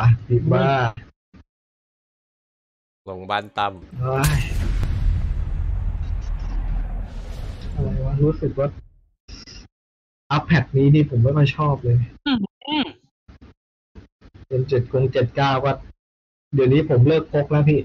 ไปดีบ้าลงบ้านตั้มเฮ้ยอะไรวะ รู้สึกว่า อัพแพดนี้นี่ผมไม่ค่อยชอบเลยอืมเป็นเจ็ดคงเจ็ดเก้าว่า เดี๋ยวนี้ผมเลิกพกแล้วพี่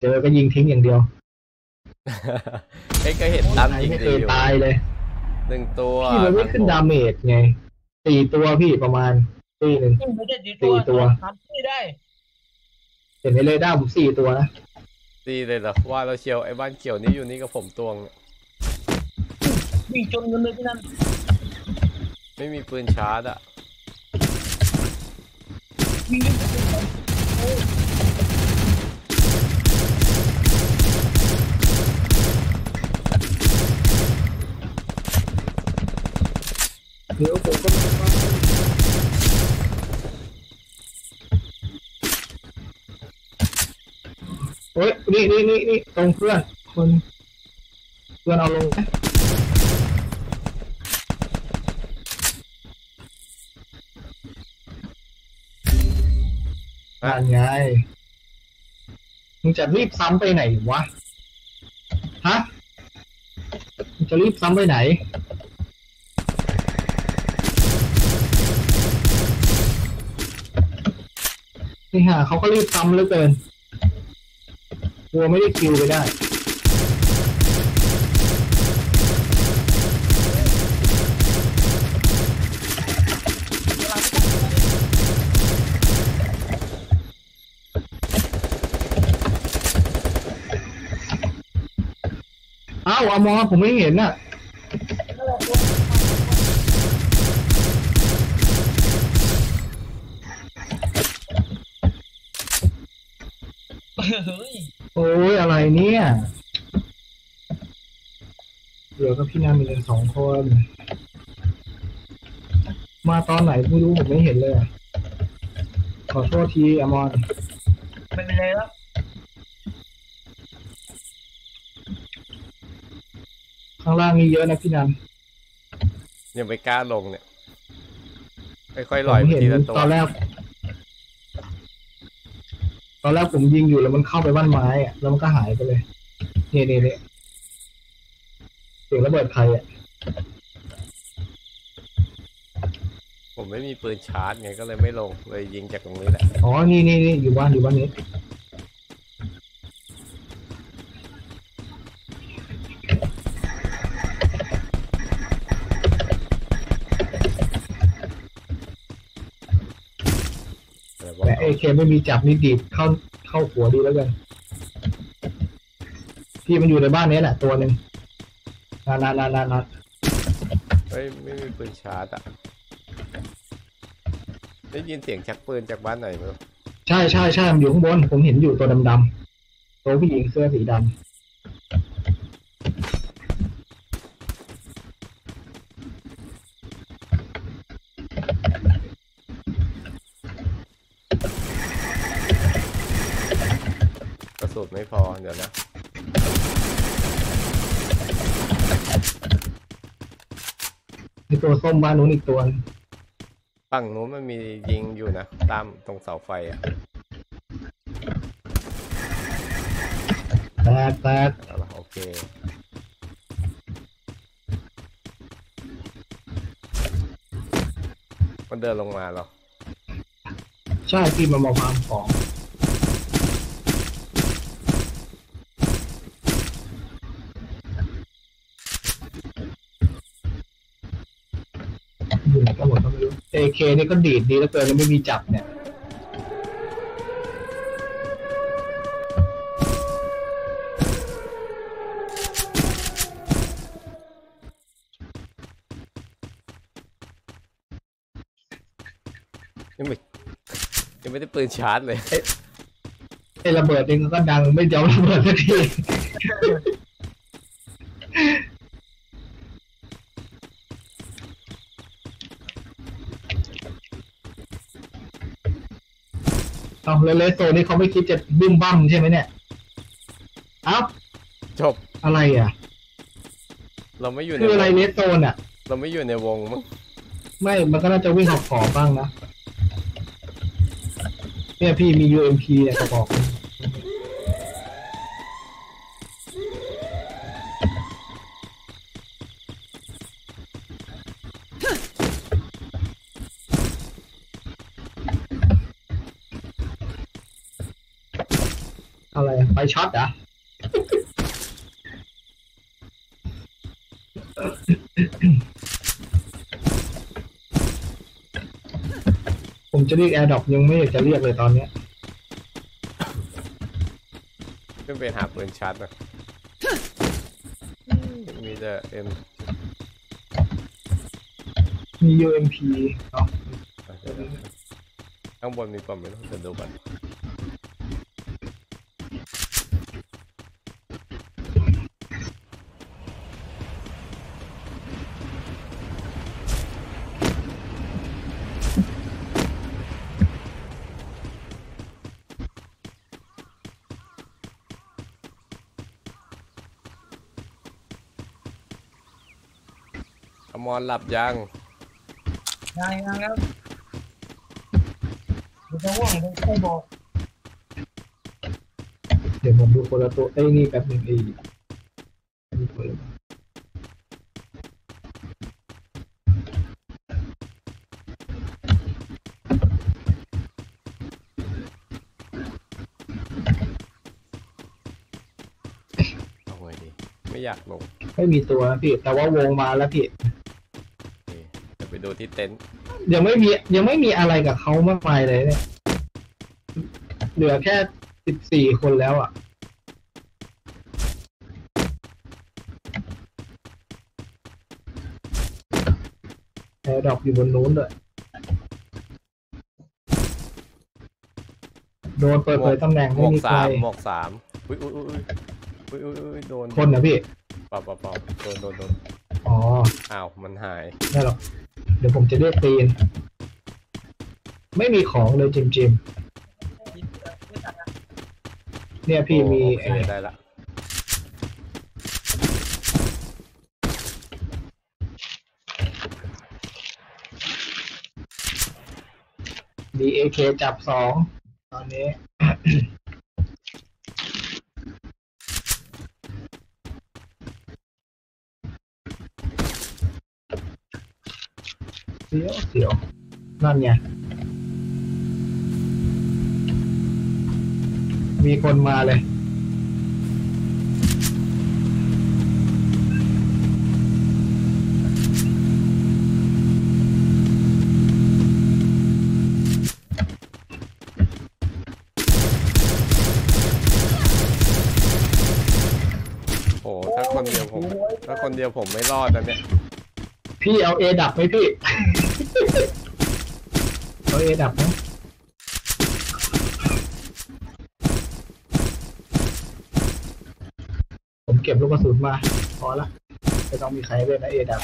เจอก็ยิงทิ้งอย่างเดียวเอ้ยก็เห็นตั้มใครยิงไม่เคดียอยู่ตายเลยหนึ่งตัวพี่มันไม่ขึ้นดาเมจไงสี่ตัวพี่ประมาณ ตีหนึ่ง ไม่ใช่สี่สี่ตัวทำไม่ได้ เห็นในเรดาร์ผมสี่ตัวนะตีเลยเหรอว่าเราเชียวไอ้บ้านเขียวนี่อยู่นี่กับผมตวงเนี่ยวิ่งจนกันเลยที่นั่นไม่มีปืนชาร์จอะวิ่งจนกันโอ้ยเดี๋ยวผมก็มา โอ้ยนี่นี่นี่นี่ตรงเพื่อนคนเพื่อนเอาลงไหมนั่นไงมึงจะรีบซ้ำไปไหนวะ ฮะ มึงจะรีบซ้ำไปไหน นี่ฮะเขาก็รีบซ้ำเหลือเกิน กลัวไม่ได้คิวไปได้อ้าวอมอผมไม่เห็นน่ะเฮ้ย โอ้ยอะไรเนี่ยเดี๋ยวกับพี่นามีกันสองคน มาตอนไหนไม่รู้ผมไม่เห็นเลยอะขอโทษทีอมอนไม่เป็นไรแล้วข้างล่างนี่เยอะนะพี่นันยังไม่กล้าลงเนี่ย ค่อยๆผลอยมไปเห็นทีละตัว ตอนแรกต อนแรกผมยิงอยู่แล้วมันเข้าไปบ้านไม้อะแล้วมันก็หายไปเลยนี่นี่นี่เสียงระเบิดใครอะผมไม่มีปืนชาร์จไงก็เลยไม่ลงเลยยิงจากตรงนี้แหละอ๋อนี่นี่นี่อยู่บ้านอยู่บ้านนี้ ว่าแต่เอเคไม่มีจับนี่ดีดเข้าเข้าหัวดีแล้วกันพี่มันอยู่ในบ้านนี้แหละตัวหนึ่งนานานานานาเฮ้ยไม่มีปืนชาร์จอะได้ยินเสียงชักปืนจากบ้านไหนไม่รู้ใช่ใช่ใช่มันอยู่ข้างบน ผมเห็นอยู่ตัวดำๆตัวผู้หญิงเสื้อสีดกำมีตัวส้มบ้านนู้นอีกตัวหนึ่งฝั่งนู้นมันมียิงอยู่นะ ตามตรงเสาไฟอะแตกแตกเอาละโอเค มันเดินลงมาเหรอ ใช่พี่มันมาฟาร์มของ ไหนก็หมดก็ไม่รู้ AK นี่ก็ดีดดีแล้วเกินแล้วไม่มีจับเนี่ยยังไม่ยังไม่ได้ปืนชาร์จเลยไอ้ระเบิดเองก็ดังไม่ยอมระเบิดสักที เอาแล้วเลสโซนี่เขาไม่คิดจะบึ้มบั้มใช่ไหมเนี่ยเอ้าจบ อะไรอะ เราไม่อยู่ในคืออะไรวงเลสโซนอะ เราไม่อยู่ในวงมั้งไม่ มันก็น่าจะวิ่งขอบขอบบ้างนะเนี่ยพี่มี UMP เนี่ยกระบอก ช็อตเหรอะผมจะเรียกแอร์ดรอปยังไม่อยากจะเรียกเลยตอนเนี้ยขึ้นไปหาปืนชาร์จหน่อยมีแต่เอ็มมี UMP เนาะข้างบนมีป่ะไม่รู้จะดูก่อน อมรหลับยังยังยังแล้วเดี๋ยวจะว่างเดี๋ยวค่อยบอก เดี๋ยวผมดูคนละตัวไอ้ยนี่แป๊บหนึงไอ้นี่คนละเอาไงดี ไม่อยากลง ไม่มีตัวนะพี่ แต่ว่าวงมาแล้วพี่โอเคเดี๋ยวไปดูที่เต็นท์ยังไม่มียังไม่มีอะไรกับเขามากมายเลยเนี่ย เหลือแค่สิบสี่คนแล้วอะ แอร์ดรอปอยู่บนนู้นเลยโดนเปิดเผยตำแหน่งหมไม่วกมีใครสามหมวกสามอุ้ยอุ้ยอุ้ยอุ้ยอุ้ยอุ้ยอุ้ยโดนคนนะพี่ เปล่าเปล่าเปล่าโดนโดนโดนอ๋ออ้าวมันหายไม่หรอก เดี๋ยวผมจะเรียกตีน ไม่มีของเลยจิมจิมเนี่ยพี่มีโอเคไอ้ได้ละมีเอเคจับสองตอนนี้ เสียวเสียวนั่นไงมีคนมาเลยโอ้ถ้าคนเดียวผม ถ้าคนเดียวผมไม่รอดนะเนี่ย พี่เอาเอดับไหมพี่ เอาเอดับไหมผมเก็บลูกกระสุนมา พอละไม่ต้องมีใครเล่นนะเอดับ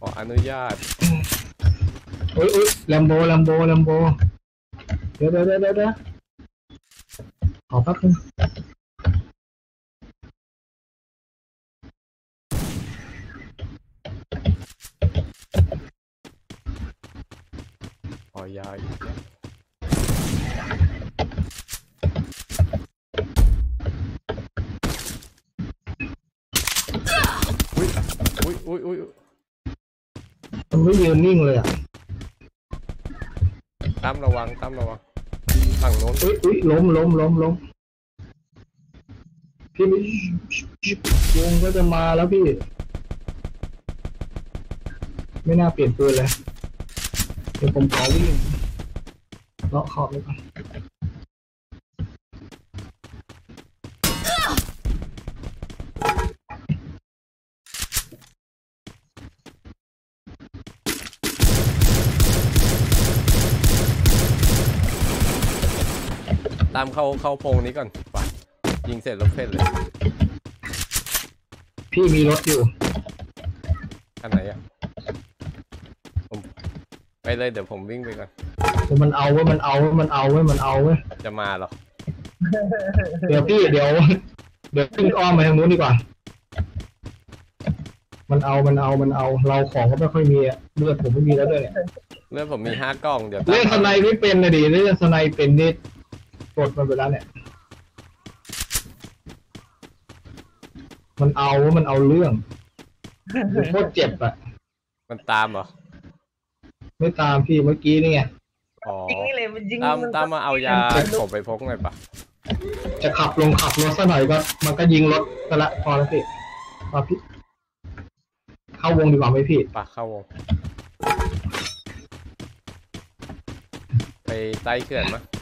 ขออนุญาตอุ้ยอุ้ยแลมโบแลมโบแลมโบเดี๋ยวเดี๋ยวเดี๋ยวเดี๋ยวเดี๋ยวขอแป๊บนึง อุ้ยมันไม่ยืนนิ่งเลยอะตั้มระวังตั้มระวังฝั่งโน้นอุ้ยอุ้ยล้มล้มล้มล้มพี่ไม่วงก็จะมาแล้วพี่ ไม่น่าเปลี่ยนปืนเลย เดี๋ยวผมขอวิ่งเลาะขอบเลยก่อน ตามเข้าเข้าโพรงนี้ก่อนไปยิงเสร็จแล้วเพ่นเลย พี่มีรถอยู่ อันไหนอะผมไปเลยเดี๋ยวผมวิ่งไปก่อน มันเอาเว้ยมันเอาเว้ยมันเอาเว้ยมันเอาเว้ยจะมาเหรอ เดี๋ยวพี่เดี๋ยว เดี๋ยวขึ้นอ้อมไปทางนู้นดีกว่า มันเอามันเอามันเอา เราของก็ไม่ค่อยมีอะเลือดผมไม่มีแล้วด้วยเนี่ยเรื่องผมมีห้ากล้องเดี๋ยวเล่นสตามไนไม่เป็นนะดิเล่นสไนเป็นนี่ กดมันไปแล้วเนี่ย มันเอามันเอาเรื่องโคตรเจ็บอะมันตามเหรอ ไม่ตามพี่เมื่อกี้นี่ไง อ๋อ ยิงนี่เลยมันยิงตามตามมาเอายาผมไปพกหน่อยปะจะขับลงขับรถซะหน่อยก็ มันก็ยิงรถซะละพอแล้วพี่พอพี่ เข้าวงดีกว่าไหมพี่ปะเข้าวง ไปใต้เขื่อนมะ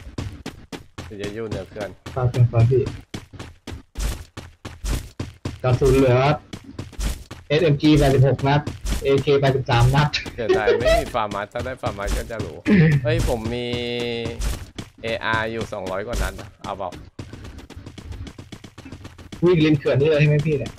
หรื อจะอยู่เหนือเขื่อนตามเป็นพอพี่กระสุนเหลือ SMG 86นัด AK 83นัดเกิดได้ไม่มีฟาร์มัสถ้าได้ฟาร์มัสก็จะรู้เฮ้ยผมมี AR อยู่ 200 กว่านัดนะเอาเปล่าวิ่งริมเขื่อนนี่เลยใช่ไหมพี่เนี่ย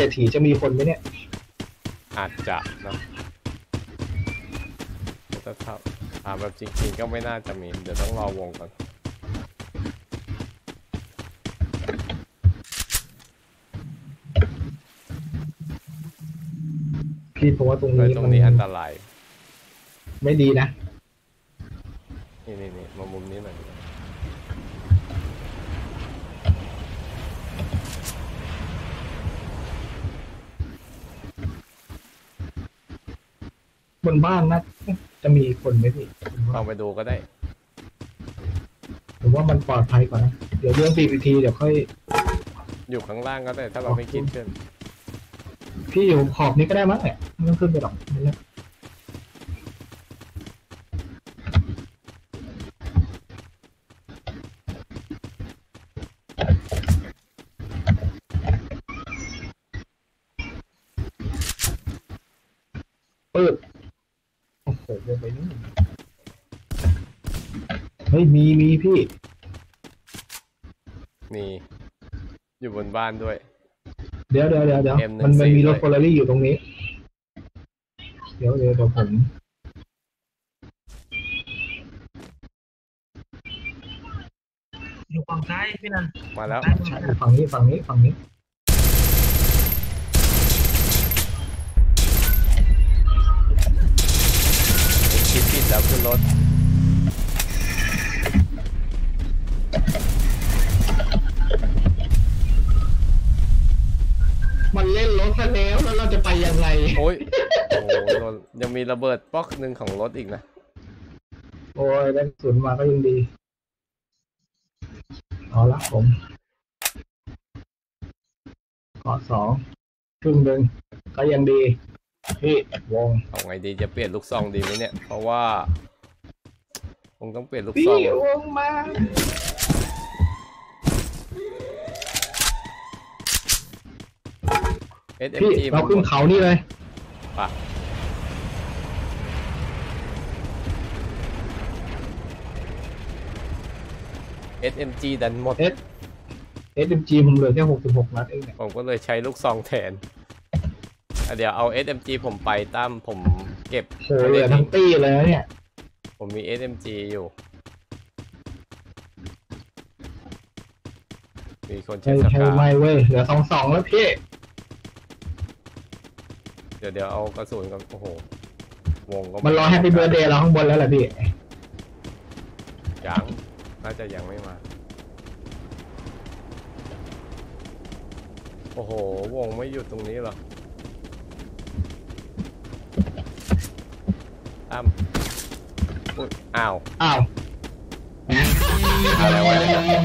เศรษฐีจะมีคนไหมเนี่ย อาจจะนะแต่ถ้าถามแบบจริงๆก็ไม่น่าจะมี เดี๋ยวต้องรอวงก่อนพี่ผมว่าตรงเลยนี้ตรงมันนี้อันตราย ไม่ดีนะ นี่นี่นี่มามุมนี้หน่อย บ นบ้านนะจะมีคนไหมพี่ผมลอว่างไปดูก็ได้ ผมว่ามันปลอดภัยกว่านะ เดี๋ยวเรื่อง PPT เดี๋ยวค่อย อยู่ข้างล่างก็ได้ ถ้าเราไม่คิดขึ้น พี่อยู่ขอบนี้ก็ได้มั้งเนี่ยไม่ต้องขึ้นไปหรอกไม่เป็น เฮ้ยมีมีพี่ นี่ อยู่บนบ้านด้วย เดี๋ยวเดี๋ยวเดี๋ยวเดี๋ยว M14 มันมันมีรถด้วยโฟลารี่อยู่ตรงนี้ เดี๋ยวเดี๋ยวเดี๋ยวผมอยู่ฝั่งซ้ายพี่นันมาแล้วซ้ายใช่ฝั่งนี้ฝั่งนี้ฝั่งนี้ ขึ้นรถมันเล่นรถซะแล้วแล้วเราจะไปยังไงโอ้ยโอ้โหโดนยังมีระเบิดป๊อกหนึ่งของรถอีกนะโอ้ยได้กระสุนมาก็ยังดีเอาละผมเกาะสองครึ่งหนึ่งก็ยังดี พี่วงเอาไงดีจะเปลี่ยนลูกซองดีไหมเนี่ย เพราะว่าคงต้องเปลี่ยนลูกซพี่องวงมาเอสเอ็มพี่จีเราขึ้นเขานี่เลยป่ะเอสเอ็มจีดันหมด เอส SMG ผมเหลือแค่หกสิบหกนัดเองเนี่ยผมก็เลยใช้ลูกซองแทน อะเดี๋ยวเอา SMG ผมไปตั้มผมเก็บโหเหลือทั้งตี้เลยนะเนี่ย ผมมี SMG อยู่ มีคนใช้ใช่สใช่กาไม่เว้ย เหลือสองสองแล้วพี่ เดี๋ยวเดี๋ยวเอากระสุนกับโอ้โห วงก็ไมันรอแฮปปี้เบิร์ดเดย์เราข้างบนแล้วแหละพี่ ยังน่าจะยังไม่มา โอ้โห วงไม่หยุดตรงนี้หรอตั้ม อุ๊ยอ้าว อ้าว อะไรวะเนี่ย